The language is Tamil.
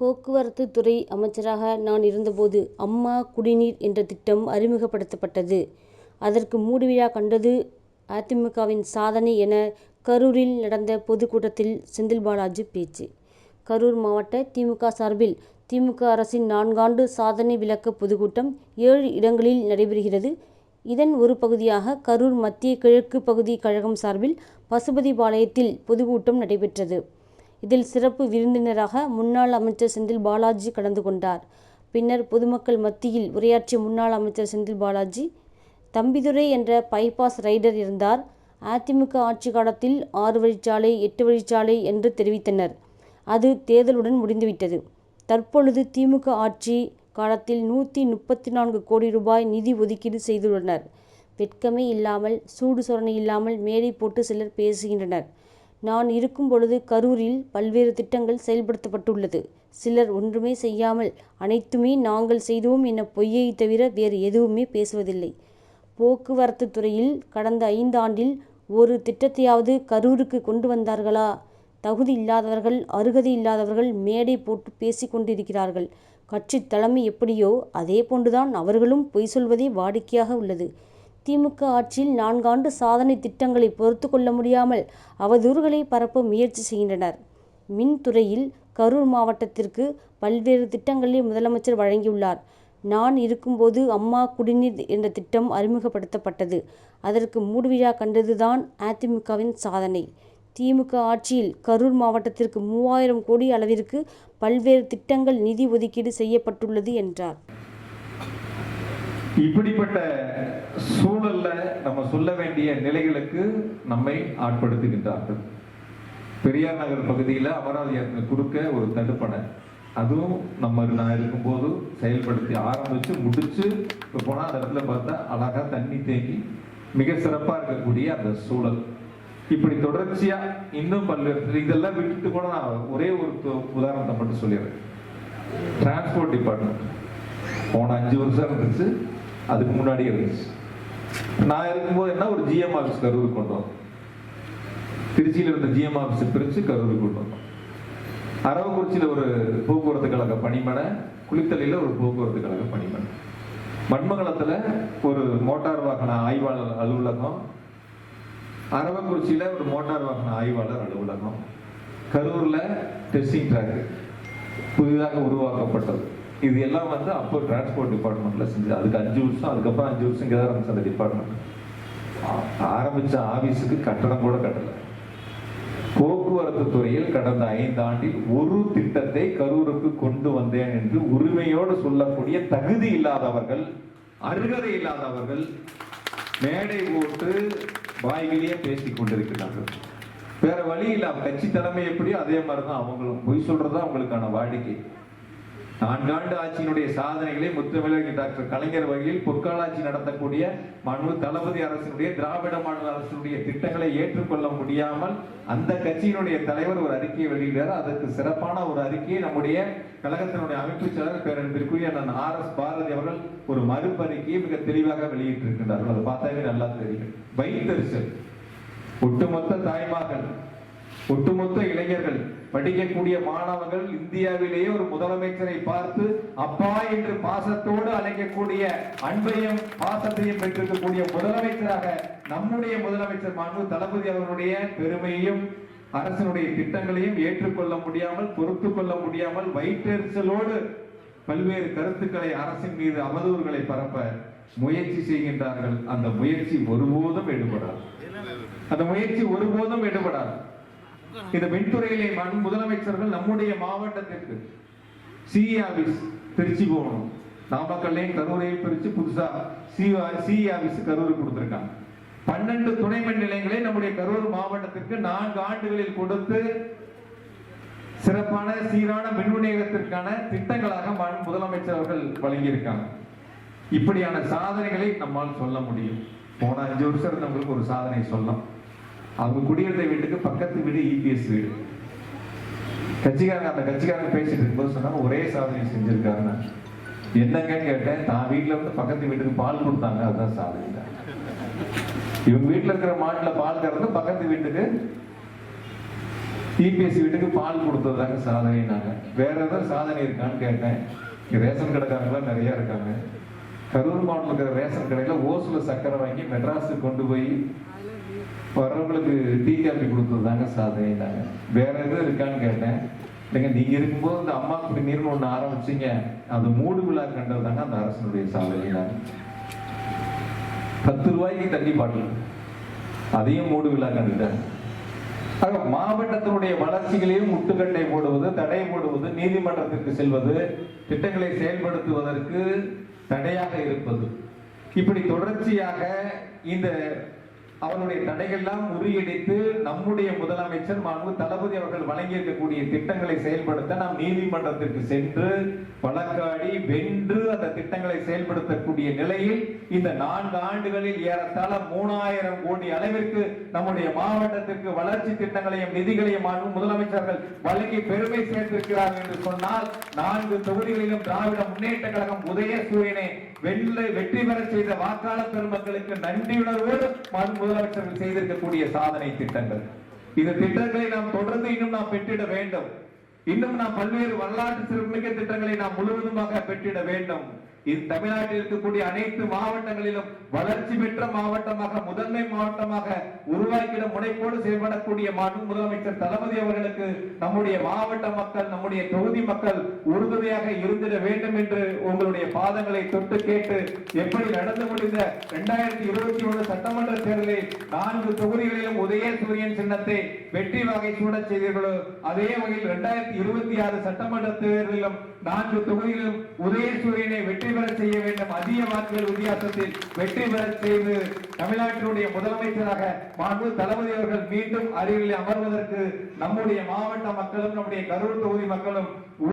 போக்குவரத்து துறை அமைச்சராக நான் இருந்தபோது அம்மா குடிநீர் என்ற திட்டம் அறிமுகப்படுத்தப்பட்டது. அதற்கு மூடுவிழா கண்டது அதிமுகவின் சாதனை என கரூரில் நடந்த பொதுக்கூட்டத்தில் செந்தில்பாலாஜி பேச்சு. கரூர் மாவட்ட திமுக சார்பில் திமுக அரசின் நான்காண்டு சாதனை விளக்க பொதுக்கூட்டம் ஏழு இடங்களில் நடைபெறுகிறது. இதன் ஒரு பகுதியாக கரூர் மத்திய கிழக்கு பகுதி கழகம் சார்பில் பசுபதிபாளையத்தில் பொதுக்கூட்டம் நடைபெற்றது. இதில் சிறப்பு விருந்தினராக முன்னாள் அமைச்சர் செந்தில் பாலாஜி கலந்து கொண்டார். பின்னர் பொதுமக்கள் மத்தியில் உரையாற்றிய முன்னாள் அமைச்சர் செந்தில்பாலாஜி தம்பிதுரை என்ற பைபாஸ் ரைடர் இருந்தார். அதிமுக ஆட்சி காலத்தில் ஆறு வழிச்சாலை எட்டு வழிச்சாலை என்று தெரிவித்தனர். அது தேர்தலுடன் முடிந்துவிட்டது. தற்பொழுது திமுக ஆட்சி காலத்தில் நூற்றி முப்பத்தி நான்கு கோடி ரூபாய் நிதி ஒதுக்கீடு செய்துள்ளனர். வெட்கமே இல்லாமல் சூடு சொரணை இல்லாமல் மேடை போட்டு சிலர் பேசுகின்றனர். நான் இருக்கும் பொழுது கரூரில் பல்வேறு திட்டங்கள் செயல்படுத்தப்பட்டுள்ளது. சிலர் ஒன்றுமே செய்யாமல் அனைத்துமே நாங்கள் செய்தோம் என பொய்யை தவிர வேறு எதுவுமே பேசுவதில்லை. போக்குவரத்து துறையில் கடந்த ஐந்தாண்டில் ஒரு திட்டத்தையாவது கரூருக்கு கொண்டு வந்தார்களா? தகுதி இல்லாதவர்கள் அருகதை இல்லாதவர்கள் மேடை போட்டு பேசிக் கொண்டிருக்கிறார்கள். கட்சி தலைமை எப்படியோ அதே போன்றுதான் அவர்களும் பொய் சொல்வதே வாடிக்கையாக உள்ளது. திமுக ஆட்சியில் நான்காண்டு சாதனை திட்டங்களை பொறுத்து கொள்ள முடியாமல் அவதூறுகளை பரப்ப முயற்சி செய்கின்றனர். மின் துறையில் கரூர் மாவட்டத்திற்கு பல்வேறு திட்டங்களை முதலமைச்சர் வழங்கியுள்ளார். நான் இருக்கும்போது அம்மா குடிநீர் என்ற திட்டம் அறிமுகப்படுத்தப்பட்டது. அதற்கு மூடுவிழா கண்டது தான் சாதனை. திமுக ஆட்சியில் கரூர் மாவட்டத்திற்கு மூவாயிரம் கோடி அளவிற்கு பல்வேறு திட்டங்கள் நிதி ஒதுக்கீடு செய்யப்பட்டுள்ளது என்றார். இப்படிப்பட்ட சூழல்ல நம்ம சொல்ல வேண்டிய நிலைகளுக்கு நம்மை ஆட்படுத்துகின்றார்கள். பெரியார் நகர் பகுதியில் அமராவதி கொடுக்க ஒரு தடுப்பணை. அதுவும் நம்ம நான் இருக்கும்போது செயல்படுத்தி ஆரம்பிச்சு முடிச்சு இப்போ போனால் அந்த இடத்துல பார்த்தா அழகாக தண்ணி தேங்கி மிக சிறப்பாக இருக்கக்கூடிய அந்த சூழல். இப்படி தொடர்ச்சியாக இன்னும் பல்வேறு இதெல்லாம் விட்டுட்டு கூட நான் ஒரே ஒரு உதாரணத்தை மட்டும் சொல்லிடுறேன். டிரான்ஸ்போர்ட் டிபார்ட்மெண்ட் போன அஞ்சு வருஷம் இருந்துச்சு. அதுக்கு முன்னாடி இருந்துச்சு. நான் இருக்கும்போது என்ன ஒரு ஜிஎம் ஆஃபீஸ் கரூர் கொண்டு வந்தோம். திருச்சியில் இருந்த ஜிஎம் ஆஃபீஸ் பிரிச்சு கரூர் கொண்டு வந்தோம். அரவக்குறிச்சியில் ஒரு போக்குவரத்து கழக பணிமனை குளித்தலையில் ஒரு போக்குவரத்து கழக பணிமனை. மண்மங்கலத்துல ஒரு மோட்டார் வாகன ஆய்வாளர் அலுவலகம். அரவக்குறிச்சியில ஒரு மோட்டார் வாகன ஆய்வாளர் அலுவலகம். கரூர்ல டெஸ்டிங் ட்ராக் புதிதாக உருவாக்கப்பட்டது. இது எல்லாம் வந்து அப்போ டிரான்ஸ்போர்ட் டிபார்ட்மெண்ட்ல செஞ்சது. அதுக்கு அஞ்சு வருஷம் அதுக்கப்புறம் அஞ்சு வருஷம் இங்கே தான் இருந்துச்சு அந்த டிபார்ட்மெண்ட் ஆரம்பிச்ச ஆபீஸுக்கு கட்டடம் கூட கட்டல. போக்குவரத்து துறையில் கடந்த ஐந்து ஆண்டில் ஒரு திட்டத்தை கரூருக்கு கொண்டு வந்தேன் என்று உரிமையோடு சொல்லக்கூடிய தகுதி இல்லாதவர்கள் அருகதை இல்லாதவர்கள் மேடை போட்டு வாய்கிலேயே பேசிக் கொண்டிருக்கிறார்கள். வேற வழி இல்ல கட்சி தலைமை எப்படியோ அதே மாதிரிதான் அவங்களும். பொய் சொல்றதா அவங்களுக்கான வாடிக்கை. நான்காண்டு ஆட்சியினுடைய சாதனைகளை முத்தமிழர் டாக்டர் கலைஞர் வகையில் பொற்காலாட்சி நடத்தக்கூடிய மனு தளபதி அரசினுடைய திராவிட மாடல் அரசினுடைய திட்டங்களை ஏற்றுக்கொள்ள முடியாமல் அந்த கட்சியினுடைய தலைவர் ஒரு அறிக்கையை வெளியிட்டார் அதற்கு சிறப்பான ஒரு அறிக்கையை நம்முடைய கழகத்தினுடைய அமைப்பு செயலர் பேரன்பிற்குரிய நான் ஆர் எஸ் பாரதி அவர்கள் ஒரு மறுபறிக்கையை மிக தெளிவாக வெளியிட்டிருக்கின்றார்கள். அதை பார்த்தாவே நல்லா தெரியும். வைத்தறிச்சல். ஒட்டுமொத்த தாய்மார்கள் ஒட்டுமொத்த இளைஞர்கள் படிக்கக்கூடிய மாணவர்கள் இந்தியாவிலேயே ஒரு முதலமைச்சரை பார்த்து அப்பா என்று பாசத்தோடு அழைக்கக்கூடிய அன்பையும் பாசத்தையும் பெற்றிருக்கக்கூடிய முதலமைச்சராக நம்முடைய முதலமைச்சர் மாண்பு தளபதி அவர்களுடைய பெருமையையும் அரசனுடைய திட்டங்களையும் ஏற்றுக்கொள்ள முடியாமல் பொறுத்து கொள்ள முடியாமல் வயிற்றெரிச்சலோடு பல்வேறு கருத்துக்களை அரசின் மீது அவதூறுகளை பரப்ப முயற்சி செய்கின்றார்கள். அந்த முயற்சி ஒருபோதும் எடுபடாது. அந்த முயற்சி ஒருபோதும் எடுபடாது. இந்த மின்துறையிலே மண் முதலமைச்சர்கள் நம்முடைய மாவட்டத்திற்கு சிஇ ஆபீஸ் திருச்சி போகணும். நாமக்கல்லையும் கரூரையும் பிரிச்சு புதுசா சிஇ ஆபீஸ் கரூர் கொடுத்திருக்காங்க. பன்னெண்டு துணை மின் நிலையங்களை நம்முடைய கரூர் மாவட்டத்திற்கு நான்கு ஆண்டுகளில் கொடுத்து சிறப்பான சீரான மின் விநியோகத்திற்கான திட்டங்களாக மண் முதலமைச்சர் அவர்கள் வழங்கியிருக்காங்க. இப்படியான சாதனைகளை நம்மால் சொல்ல முடியும். போன அஞ்சு வருஷம் இருந்தவங்களுக்கு ஒரு சாதனை சொல்லலாம். அவங்க குடியிருந்த வீட்டுக்கு பக்கத்து வீடு இபிஎஸ் வீடு. கட்சிக்காரங்க அந்த கட்சிக்காரங்க பேசிட்டு இருக்கும்போது சொன்னாங்க ஒரே சாதனை செஞ்சிருக்காருன்னு. என்னங்க கேட்டேன் தான் வீட்டுல வந்து பக்கத்து வீட்டுக்கு பால் கொடுத்தாங்க அதுதான் சாதனை. இவங்க வீட்டுல இருக்கிற மாட்டுல பால் கறந்து பக்கத்து வீட்டுக்கு இபிஎஸ் வீட்டுக்கு பால் கொடுத்ததாங்க சாதனைனாங்க. வேற ஏதாவது சாதனை இருக்கான்னு கேட்டேன். இங்க ரேஷன் கடைக்காரங்களாம் நிறைய இருக்காங்க. கரூர் மாவட்டத்தில் இருக்கிற ரேஷன் கடையில ஓசுல சக்கரை வாங்கி மெட்ராஸுக்கு கொண்டு போய் வரவங்களுக்கு டீ காப்பி கொடுத்ததாங்க சாதனைனாங்க வேற எதுவும் இருக்கான்னு கேட்டேன். இல்லைங்க நீங்க இருக்கும்போது இந்த அம்மா குடிநீர்னு ஒண்ணு ஆரம்பிச்சீங்க. அது மூடு விழா கண்டது தாங்க அந்த அரசனுடைய சாதனைனாங்க பத்து ரூபாய்க்கு தண்ணி பாட்டில். அதையும் மூடு விழா கண்டுட்டாங்க ஆக மாவட்டத்தினுடைய வளர்ச்சிகளையும் முட்டுக்கட்டை போடுவது தடை போடுவது நீதிமன்றத்திற்கு செல்வது திட்டங்களை செயல்படுத்துவதற்கு தடையாக இருப்பது. இப்படி தொடர்ச்சியாக இந்த அவருடைய தடைகள்லாம் முறியடித்து நம்முடைய முதலமைச்சர் மாண்பு தளபதி அவர்கள் வழங்கியிருக்கக்கூடிய திட்டங்களை செயல்படுத்த நாம் நீதிமன்றத்திற்கு சென்று வழக்காடி வென்று அந்த திட்டங்களை செயல்படுத்தக்கூடிய நிலையில் இந்த நான்கு ஆண்டுகளில் ஏறத்தாழ மூணாயிரம் கோடி அளவிற்கு நம்முடைய மாவட்டத்திற்கு வளர்ச்சி திட்டங்களையும் நிதிகளையும் மாண்பு முதலமைச்சர்கள் வழங்கி பெருமை சேர்த்திருக்கிறார்கள் என்று சொன்னால் நான்கு தொகுதிகளிலும் திராவிட முன்னேற்ற கழகம் உதய சூரியனை வெள்ளை வெற்றி பெற செய்த வாக்காளர் பெருமக்களுக்கு நன்றியுணர்வோடு மாண்பு முதலமைச்சர்கள் செய்திருக்கக்கூடிய சாதனை திட்டங்கள். இந்த திட்டங்களை நாம் தொடர்ந்து இன்னும் நாம் பெற்றிட வேண்டும். இன்னும் நாம் பல்வேறு வரலாற்று சிறப்புமிக்க திட்டங்களை நாம் முழுவதுமாக பெற்றிட வேண்டும். இது தமிழ்நாட்டில் இருக்கக்கூடிய அனைத்து மாவட்டங்களிலும் வளர்ச்சி பெற்ற மாவட்டமாக முதன்மை மாவட்டமாக உருவாக்கிட முனைப்போடு செயல்படக்கூடிய மாண்பு முதலமைச்சர் தளபதி அவர்களுக்கு நம்முடைய மாவட்ட மக்கள் நம்முடைய தொகுதி மக்கள் உறுதுணையாக இருந்திட வேண்டும் என்று உங்களுடைய பாதங்களை தொட்டு கேட்டு எப்படி நடந்து முடிந்த இரண்டாயிரத்தி இருபத்தி ஒன்று சட்டமன்ற தேர்தலில் நான்கு தொகுதிகளிலும் உதய சூரியன் சின்னத்தை வெற்றி வகை சூட செய்தீர்களோ அதே வகையில் இரண்டாயிரத்தி இருபத்தி ஆறு சட்டமன்ற தேர்தலிலும் நான்கு தொகுதிகளிலும் உதய சூரியனை வெற்றி பெற செய்ய வேண்டும். அதிக வாக்குகள் வித்தியாசத்தில் வெற்றி பெற செய்து தமிழ்நாட்டினுடைய முதலமைச்சராக மாண்பு தளபதி அவர்கள் மீண்டும் அருகில் அமர்வதற்கு நம்முடைய மாவட்ட மக்களும் நம்முடைய கரூர் தொகுதி மக்களும்